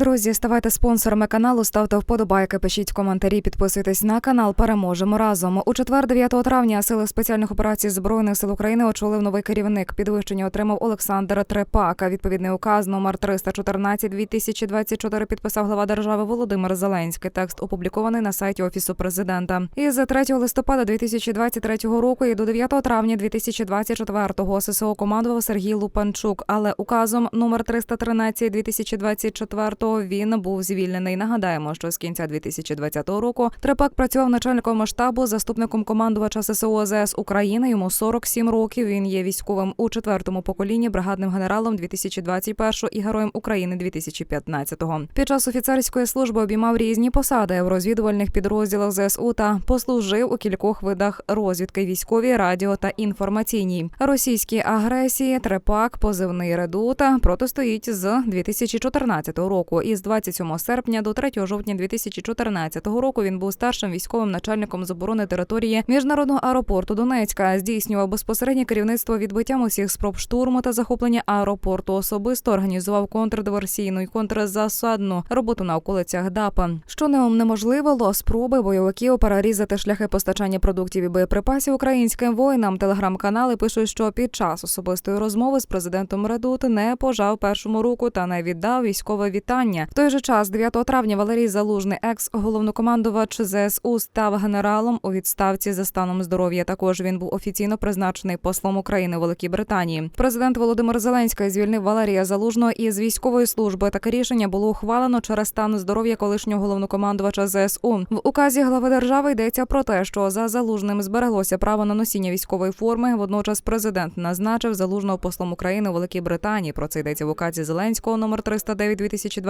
Друзі, ставайте спонсорами каналу, ставте вподобайки, пишіть коментарі, підписуйтесь на канал. Переможемо разом. У четвер, 9 травня, сили спеціальних операцій збройних сил України очолив новий керівник. Підвищення отримав Олександр Трепака. Відповідний указ номер 314 2024 підписав глава держави Володимир Зеленський. Текст опублікований на сайті офісу президента. Із 3 листопада 2023 року і до 9 травня 2024 ССО командував Сергій Лупанчук. Але указом номер 313 2024 він був звільнений. Нагадаємо, що з кінця 2020 року Трепак працював начальником штабу, заступником командувача ССО АЗС України. Йому 47 років. Він є військовим у четвертому поколінні, бригадним генералом 2021 і героєм України 2015-го. Під час офіцерської служби обіймав різні посади в розвідувальних підрозділах ЗСУ та послужив у кількох видах розвідки військовій, радіо та інформаційній. Російській агресії Трепак, позивний редута, протистоїть з 2014 року. І з 27 серпня до 3 жовтня 2014 року він був старшим військовим начальником з оборони території міжнародного аеропорту Донецька. Здійснював безпосереднє керівництво відбиттям усіх спроб штурму та захоплення аеропорту. Особисто організував контрдиверсійну і контрзасадну роботу на околицях ДАПа, що не унеможливило спроби бойовиків перерізати шляхи постачання продуктів і боєприпасів українським воїнам. Телеграм-канали пишуть, що під час особистої розмови з президентом Редут не пожав першому руку та не віддав військове вітання. В той же час, 9 травня, Валерій Залужний, екс-головнокомандувач ЗСУ, став генералом у відставці за станом здоров'я. Також він був офіційно призначений послом України у Великій Британії. Президент Володимир Зеленський звільнив Валерія Залужного із військової служби. Таке рішення було ухвалено через стан здоров'я колишнього головнокомандувача ЗСУ. В указі глави держави йдеться про те, що за залужним збереглося право на носіння військової форми. Водночас президент назначив залужного послом України у Великій Британії. Про це йдеться в указі Зеленського номер 309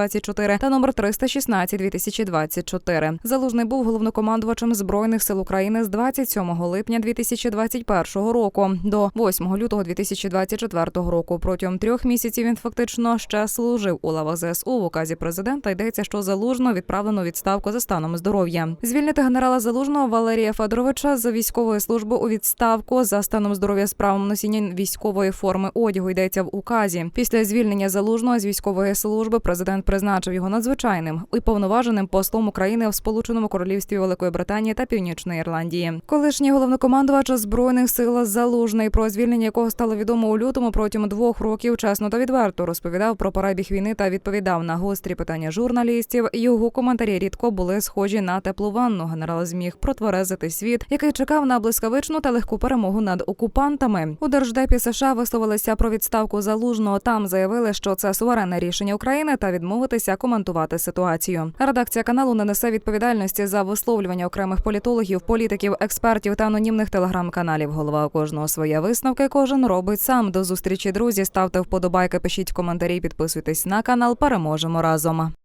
2024 та номер 316 2024. Залужний був головнокомандувачем збройних сил України з 27 липня 2021 року до 8 лютого 2024 року. Протягом трьох місяців він фактично ще служив у лавах ЗСУ. В указі президента йдеться, що залужно відправлено відставку за станом здоров'я. Звільнити генерала залужного Валерія Федоровича з військової служби у відставку за станом здоров'я з правом носіння військової форми одягу йдеться в указі. Після звільнення залужного з військової служби президент призначив його надзвичайним і повноваженим послом України в Сполученому Королівстві Великої Британії та Північної Ірландії. Колишній головнокомандувач збройних сил залужний, про звільнення якого стало відомо у лютому протягом двох років, чесно та відверто розповідав про перебіг війни та відповідав на гострі питання журналістів. Його коментарі рідко були схожі на теплу ванну. Генерал зміг протверезити світ, який чекав на блискавичну та легку перемогу над окупантами. У держдепі США висловилися про відставку залужного. Там заявили, що це суверенне рішення України та відмовитися коментувати ситуацію. Редакція каналу не несе відповідальності за висловлювання окремих політологів, політиків, експертів та анонімних телеграм-каналів. Голова кожного своя висновки. Кожен робить сам. До зустрічі, друзі. Ставте вподобайки, пишіть коментарі, підписуйтесь на канал. Переможемо разом.